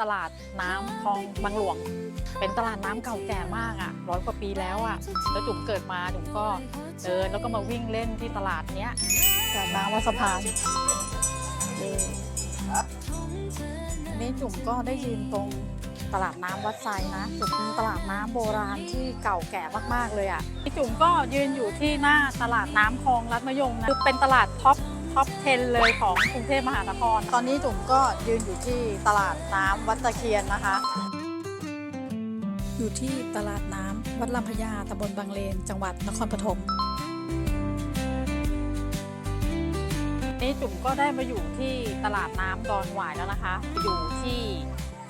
ตลาดน้ำคลองบางหลวง เป็นตลาดน้ำเก่าแก่มากอะร้อยกว่าปีแล้วอะแล้วจุ๋มเกิดมาจุ๋มก็เดินแล้วก็มาวิ่งเล่นที่ตลาดเนี้ยตลาดน้ำวัดสะพานนี่นี่จุ๋มก็ได้ยืนตรงตลาดน้ำวัดไซนะจุ๋มเป็นตลาดน้ำโบราณที่เก่าแก่มากๆเลยอะที่จุ๋มก็ยืนอยู่ที่หน้าตลาดน้ำคลองรัดมะยงนะคือเป็นตลาดท็อป ท็อป 10 เลยของกรุงเทพมหานคร ตอนนี้จุ๋มก็ยืนอยู่ที่ตลาดน้ำวัดตะเคียนนะคะ อยู่ที่ตลาดน้ำวัดลำพญาตำบลบางเลน จังหวัดนครปฐมนี่จุ๋มก็ได้มาอยู่ที่ตลาดน้ำดอนหวายแล้วนะคะ อยู่ที่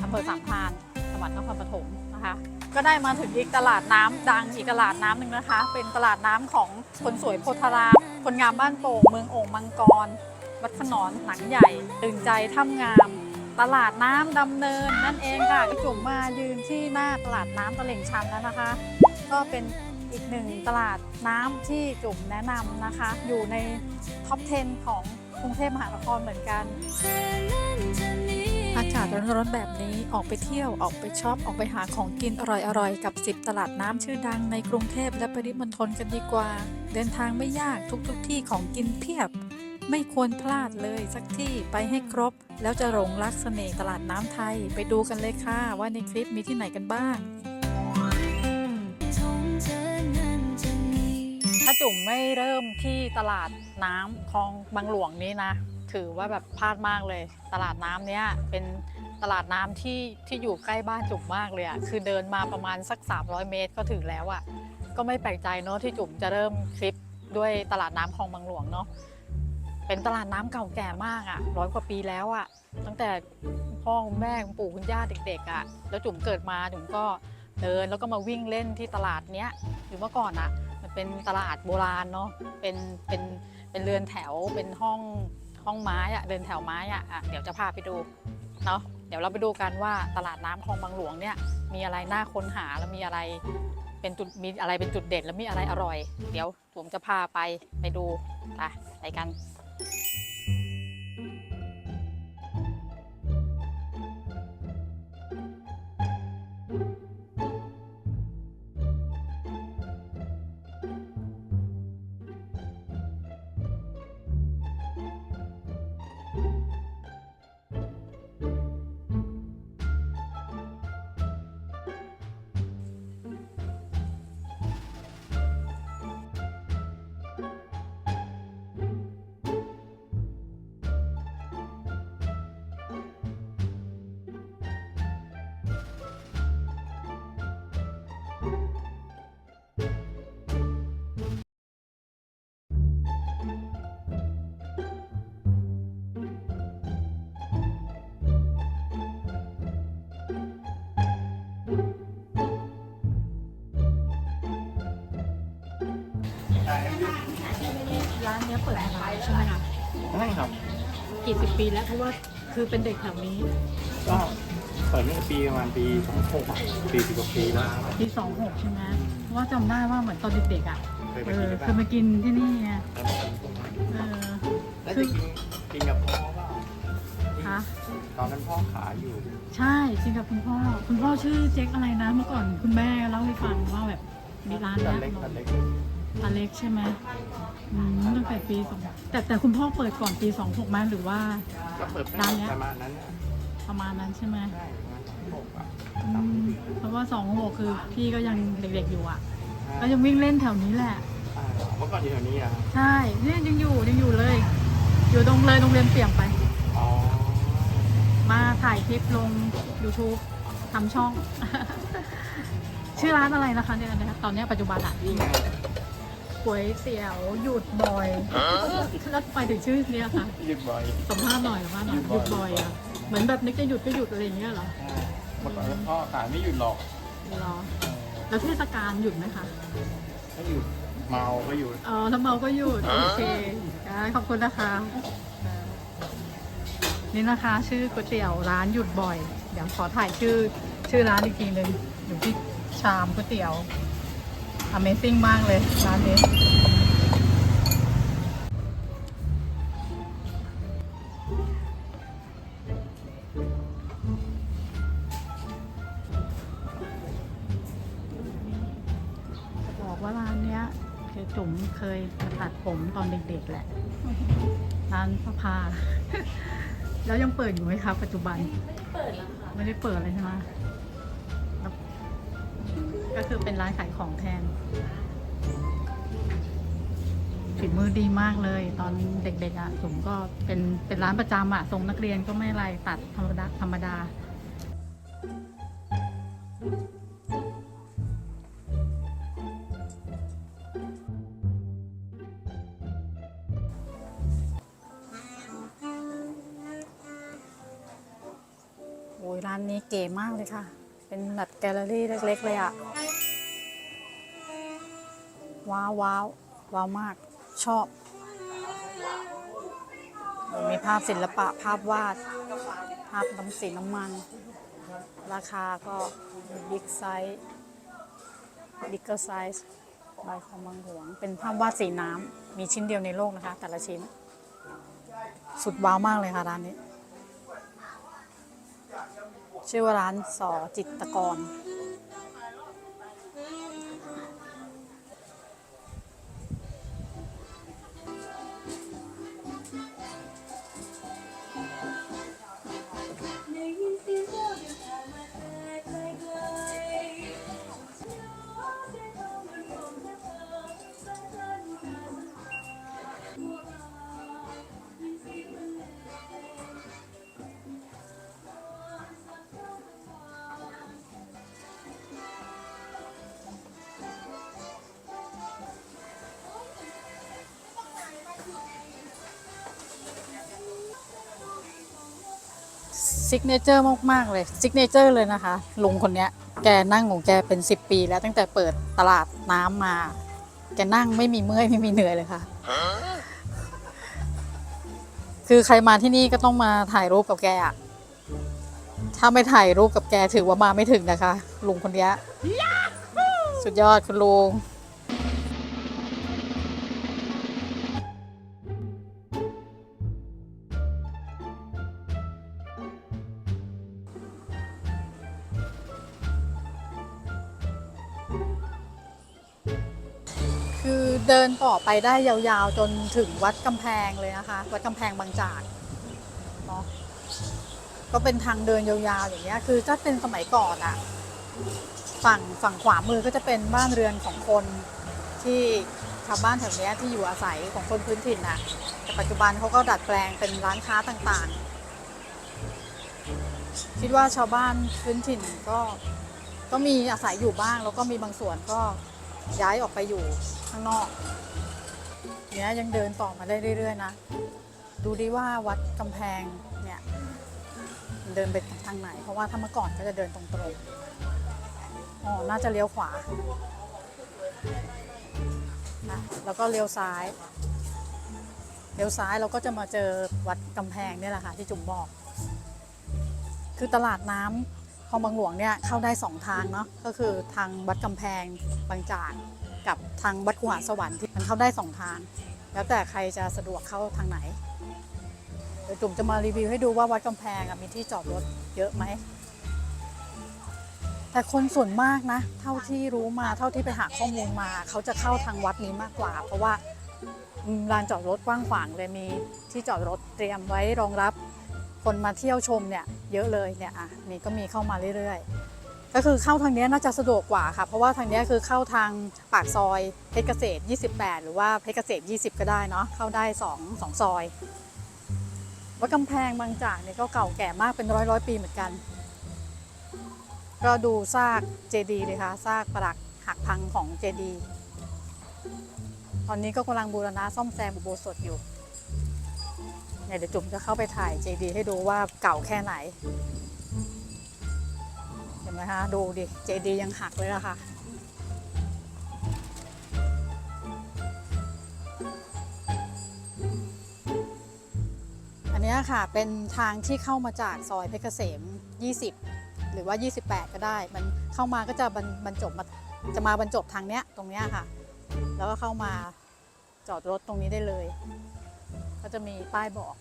อำเภอสามพรานจังหวัดนครปฐมนะคะก็ได้มาถึงอีกตลาดน้ำดังอีกตลาดน้ำหนึ่งนะคะ เป็นตลาดน้ำของคนสวยโพธาราม คนงามบ้านโป่งเมืองโอ่งมังกร วัดขนอนหนังใหญ่ตื่นใจถ้ำงาม ตลาดน้ำดำเนินนั่นเองค่ะพี่จุ๋มมายืนที่หน้าตลาดน้ำตลิ่งชันแล้วนะคะ ก็เป็นอีกหนึ่งตลาดน้ำที่จุ๋มแนะนำนะคะ อยู่ในท็อป 10 ของกรุงเทพมหานครเหมือนกัน อากาศร้อนๆแบบนี้ออกไปเที่ยวออกไปช็อปออกไปหาของกินอร่อยๆ กับ 10 ตลาดน้ำชื่อดังในกรุงเทพและปริมณฑลกันดีกว่าเดินทางไม่ยากทุกๆทที่ของกินเพียบ ไม่ควรพลาดเลยสักที่ไปให้ครบ แล้วจะหลงรักเสน่ห์ตลาดน้ำไทยไปดูกันเลยค่ะ ว่าในคลิปมีที่ไหนกันบ้างถ้าจุ๋มไม่เริ่มที่ตลาดน้ำคลองบางหลวงนี้นะ ถือว่าแบบพลาดมากเลย ตลาดน้ำเนี้ยเป็นตลาดน้ำที่ที่อยู่ใกล้บ้านจุ๋มมากเลยอะคือเดินมาประมาณสัก 300 เมตรก็ถึงแล้วอะ ก็ไม่แปลกใจเนาะที่จุ๋มจะเริ่มคลิปด้วยตลาดน้ำคลองบางหลวงเนาะเป็นตลาดน้ำเก่าแก่มากอะ่ะร้อยกว่าปีแล้วอะ่ะตั้งแต่พ่อคุณแม่คุณปู่คุณย่าเด็กๆอะ่ะแล้วจุ๋มเกิดมาจุ๋มก็เดินแล้วก็มาวิ่งเล่นที่ตลาดเนี้ยอยู่เมื่อก่อนอะมันเป็นตลาดโบราณเนาะเป็นเป็นเป็นเรือนแถวเป็นห้องห้องไม้อะเรือนแถวไม้อะอะเดี๋ยวจะพาไปดูเนาะเดี๋ยวเราไปดูกันว่าตลาดน้ำคลองบางหลวงเนี่ยมีอะไรน่าค้นหาแล้วมีอะไร เป็นจุดมีอะไรเป็นจุดเด่น แล้วมีอะไรอร่อย เดี๋ยวผมจะพาไปไปดูไปไปกัน ร้านเนี้ยเปิดมานานใช่ไหมคะใช่ครับกี่สิบปีแล้วเพราะว่าคือเป็นเด็กแถวนี้ก็เปิดเมื่อปีประมาณปีสองหกปีสิบกว่าปีแล้ว ปีสองหกใช่ไหมเพราะว่าจำได้ว่าเหมือนตอนเด็กๆอะเคยเอไปกิอนที่เคยมากินที่นี่ไงบ้านเออแล้วจะกินกินกับพ่อเปล่าคะตอนนั้นพ่อขายอยู่ใช่จริงกับคุณพ่อ คุณพ่อชื่อเจ๊กอะไรนะเมื่อก่อนคุณแม่เล่าให้ฟังว่าแบบมีร้านตัเนี้ดยเล็กตัดเล็ก ตาเล็กใช่ไหมอืมตั้งแต่ปีสองแต่แต่คุณพ่อเปิดก่อนปีสองหกไหมหรือว่า ก็เปิดร้านเนี้ย ประมาณนั้นน่ะประมาณนั้นใช่ไหมใช่ประมาณสองหกอะอืมเพราะว่าสองหกคือพี่ก็ยังเด็กๆอยู่อะ ก็ยังวิ่งเล่นแถวนี้แหละใช่เมื่อก่อนอยู่แถวนี้อะใช่เนี่ยยังอยู่ยังอยู่เลย อยู่ตรงเลยโรงเรียนเปี่ยมไป อ๋อมาถ่ายคลิปลง YouTube ทำช่อง ชื่อร้านอะไรนะคะเนี่ยตอนเนี้ยปัจจุบันอะนี่ไง ก๋วยเตี๋ยวหยุดบ่อยแล้วไปถึงชื่อเนี้ยค่ะหยุดบ่อยสัมภาษณ์หน่อยสัมภาษณ์หน่อยหหยุยุดดบ่บ่ออยยอะเหมือนแบบนึกจะหยุดก็หยุดอะไรอย่างเงี้ยเหรอใช่เมื่อก่อนพ่อขายไม่หยุดหรอกเหรอเออแล้วเทศกาลหยุดไหมคะถ้าหยุดเมาก็หยุดอ๋อถ้าเมาก็หยุดโอเคได้ขอบคุณนะคะเออนี่นะคะ ชื่อก๋วยเตี๋ยวร้านหยุดบ่อย เดี๋ยวขอถ่ายชื่อชื่อร้านอีกทีหนึ่งอยู่ที่ชามก๋วยเตี๋ยว Amazing มากเลยร้านนี้ บอกว่าร้านนี้คือจุ๋มเคยตัดผมตอนเด็กๆแหละ ร้านพระพา แล้วยังเปิดอยู่ไหมคะปัจจุบัน ไม่ได้เปิดแล้วค่ะ ไม่ได้เปิดเลยใช่ไหม ก็คือเป็นร้านขายของแทนฝีมือดีมากเลย ตอนเด็กๆอะผมก็เป็นเป็นร้านประจำอะทรงนักเรียนก็ไม่อะไรตัดธรรมดาธรรมดาโอ้ยร้านนี้เก๋มากเลยค่ะ เป็นแบบแกลเลอรี่เล็ก ๆ เลยอะว้าวว้าวว้าวมากชอบ มีภาพศิลปะภาพวาด ภาพน้ำสีน้ำมัน ราคาก็บิ๊กไซส์บิ๊กเกอร์ไซส์ใบของบางหลวง เป็นภาพวาดสีน้ำมีชิ้นเดียวในโลกนะคะ แต่ละชิ้น สุดว้าวมากเลยค่ะร้านนี้ ชื่อว่าร้านสอจิตกร ซิกเนเจอร์มาก ๆ เลยซิกเนเจอร์เลยนะคะ ลุงคนเนี้ย แกนั่งของแกเป็น 10 ปีแล้วตั้งแต่เปิดตลาดน้ำมา แกนั่งไม่มีเมื่อยไม่มีเหนื่อยเลยค่ะ คือใครมาที่นี่ก็ต้องมาถ่ายรูปกับแกอะถ้าไม่ถ่ายรูปกับแกถือว่ามาไม่ถึงนะคะ ลุงคนเนี้ยสุดยอดคุณลุง เดินต่อไปได้ยาวๆ จนถึงวัดกำแพงเลยนะคะ วัดกำแพงบางจากเนาะก็เป็นทางเดินยาวๆอย่างเงี้ย คือถ้าเป็นสมัยก่อนอะฝั่งฝั่งขวามือก็จะเป็นบ้านเรือนของคนที่ชาวบ้านแถวนี้ที่อยู่อาศัยของคนพื้นถิ่นอะแต่ปัจจุบันเขาก็ดัดแปลงเป็นร้านค้าต่างๆ คิดว่าชาวบ้านพื้นถิ่นก็ก็มีอาศัยอยู่บ้าง แล้วก็มีบางส่วนก็ย้ายออกไปอยู่ ข้างนอกเนี้ยยังเดินต่อมาได้เรื่อย ๆ นะ ดูดิว่าวัดกำแพงเนี่ยเดินไปทางไหน เพราะว่าถ้าเมื่อก่อนก็จะเดินตรงๆอ๋อน่าจะเลี้ยวขวานะแล้วก็เลี้ยวซ้ายเลี้ยวซ้ายเราก็จะมาเจอวัดกำแพงเนี่ยแหละค่ะที่จุ๋มบอก คือตลาดน้ำคลองบางหลวงเนี่ยเข้าได้สองทางเนาะก็คือทางวัดกำแพงบางจาก กับทางวัดกุหาสวรรค์ที่มันเข้าได้สองทาง แล้วแต่ใครจะสะดวกเข้าทางไหนเดี๋ยวจุ๋มจะมารีวิวให้ดูว่าวัดกำแพงมีที่จอดรถเยอะไหม แต่คนส่วนมากนะ เท่าที่รู้มาเท่าที่ไปหาข้อมูลมา เขาจะเข้าทางวัดนี้มากกว่า เพราะว่าลานจอดรถกว้างขวางเลยมีที่จอดรถเตรียมไว้รองรับ คนมาเที่ยวชมเนี่ยเยอะเลยเนี่ยอะมีก็มีเข้ามาเรื่อยๆ ก็คือเข้าทางนี้น่าจะสะดวกกว่าค่ะ เพราะว่าทางนี้คือเข้าทางปากซอยเพชรเกษตร 28 หรือว่าเพชรเกษตร 20 ก็ได้เนาะเข้าได้2 2ซอยวัดกำแพงบางจากเนี่ยก็เก่าแก่มากเป็นร้อยร้อยปีเหมือนกัน ก็ดูซากเจดีย์เลยค่ะซากปรักหักพังของเจดีย์ตอนนี้ก็กำลังบูรณะซ่อมแซมอุโบสถอยู่เนี่ยเดี๋ยวจุ๋มจะเข้าไปถ่ายเจดีให้ดูว่าเก่าแค่ไหน ห็นไหมคะดูดิเจดียังหักเลยอะค่ะอันเนี้ยค่ะเป็นทางที่เข้ามาจากซอยเพชรเกษม 20 หรือว่า 28 ก็ได้ มันเข้ามาก็จะบรรจบมาจะมาบรรจบทางเนี้ยตรงเนี้ยค่ะ แล้วก็เข้ามาจอดรถตรงนี้ได้เลย ก็จะมีป้ายบอก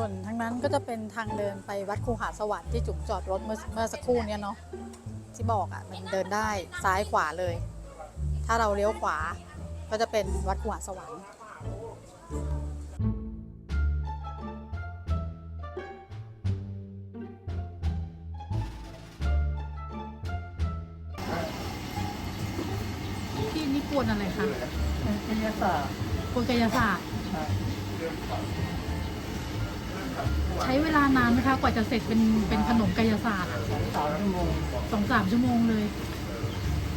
ส่วนทางนั้นก็จะเป็นทางเดินไปวัดคูหาสวรรค์ที่จุ๋มจอดรถเมื่อเมื่อสักครู่เนี้ยเนาะที่บอกอะ่ะมันเดินได้ซ้ายขวาเลย ถ้าเราเลี้ยวขวาก็จะเป็นวัดหัวสวรรค์พี่นี่กวนอะไรคะวิทยาศาสตร์กวนกายศาสตร์ ใช้เวลานานไหมคะ กว่าจะเสร็จเป็นเป็นขนมกายศาสตร์อะสามชั่วโมงสองสามชั่วโมงเลย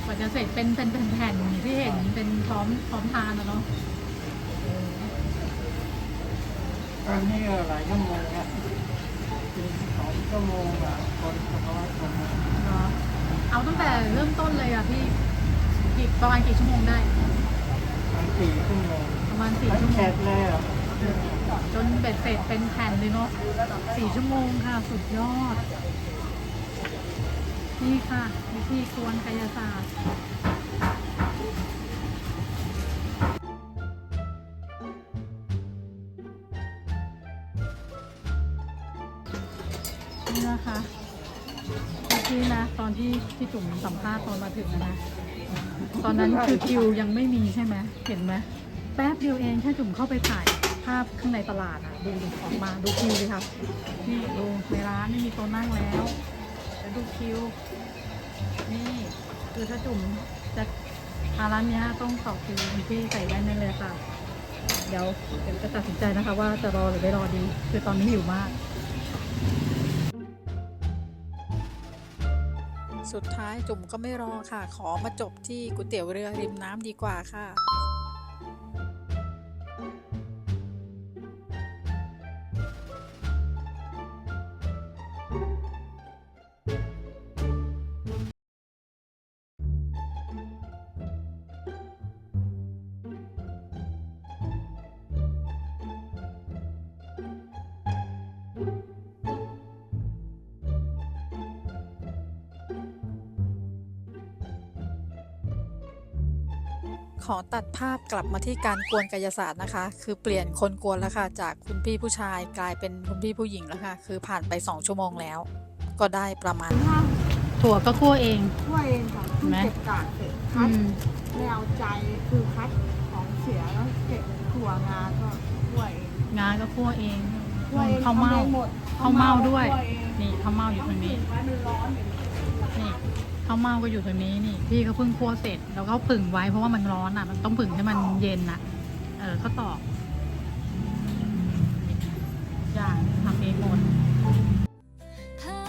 กว่าจะเสร็จเป็นเป็นเป็นแผ่นอย่างที่เห็นเป็นพร้อมพร้อมทานนะเนาะตอนนี้ก็หลายชั่วโมงอะเป็นสองชั่วโมงอะคนเฉพาะคนเนาะเอาตั้งแต่เริ่มต้นเลยอะพี่กี่ประมาณกี่ชั่วโมงได้ทั้งสี่ชั่วโมงประมาณสี่ทั้งชั่วโมแคงทแล้ว จนเบ็ดเสร็จเป็นแผ่นเลยเนาะสี่ชั่วโมงค่ะ สุดยอด นี่ค่ะ วิธีกวนกายศาสตร์นี่นะคะที่นะ ตอนที่ที่จุ๋มสัมภาษณ์ตอนมาถึงนะนะ ตอนนั้นคือคิวยังไม่มีใช่ไหมเห็นไหมแป๊บเดียวเองแค่จุ๋มเข้าไปถ่าย ภาพข้างในตลาดอะดูดิออกมาดูคิวเลยครับนี่ดูในร้านไม่มีโต๊ะนั่งแล้วแล้วดูคิว นี่ คือถ้าจุ๋มจะมาร้านเนี้ยต้องต่อคิวที่ใส่ได้นั่นเลยค่ะ เดี๋ยวเดี๋ยวจะตัดสินใจนะคะ ว่าจะรอหรือไม่รอดี คือตอนนี้หิวมาก สุดท้ายจุ๋มก็ไม่รอค่ะ ขอมาจบที่ก๋วยเตี๋ยวเรือริมน้ำดีกว่าค่ะ ขอตัดภาพกลับมาที่การกวนกายศาสตร์นะคะ คือเปลี่ยนคนกวนแล้วค่ะ จากคุณพี่ผู้ชายกลายเป็นคุณพี่ผู้หญิงแล้วค่ะ คือผ่านไป 2 ชั่วโมงแล้ว ก็ได้ประมาณถั่วก็คั่วเอง ช่วยเองค่ะเห็นไหมเก็บกากเสร็จคัดไม่เอาใจคือคัดของเสียแล้วเก็บถั่วงาก็ช่วยเองงาก็คั่วเองช่วยเองข้าวเม่าทำองหมดข้าวเม่าด้วยช่เองนี่ข้าวเม่าอยู่ตรงนี้ ไว้มันร้อนอย่างนี้นี่ ข้าวเม่าก็อยู่ตรงนี้นี่พี่ก็เพิ่งคั่วเสร็จ แล้วก็ผึ่งไว้เพราะว่ามันร้อนอะ มันต้องผึ่งให้มันเย็นอะ เออข้าวตอกอย่างทำเองหมด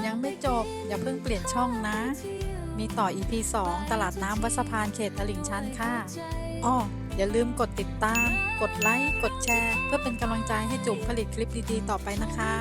ยังไม่จบ อย่าเพิ่งเปลี่ยนช่องนะ มีต่อ EP 2 ตลาดน้ำวัดสะพานเขตตลิ่งชันค่ะอ้ออย่าลืมกดติดตาม กดไลค์ กดแชร์ เพื่อเป็นกำลังใจให้จุ๋มผลิตคลิปดี ๆ ต่อไปนะคะ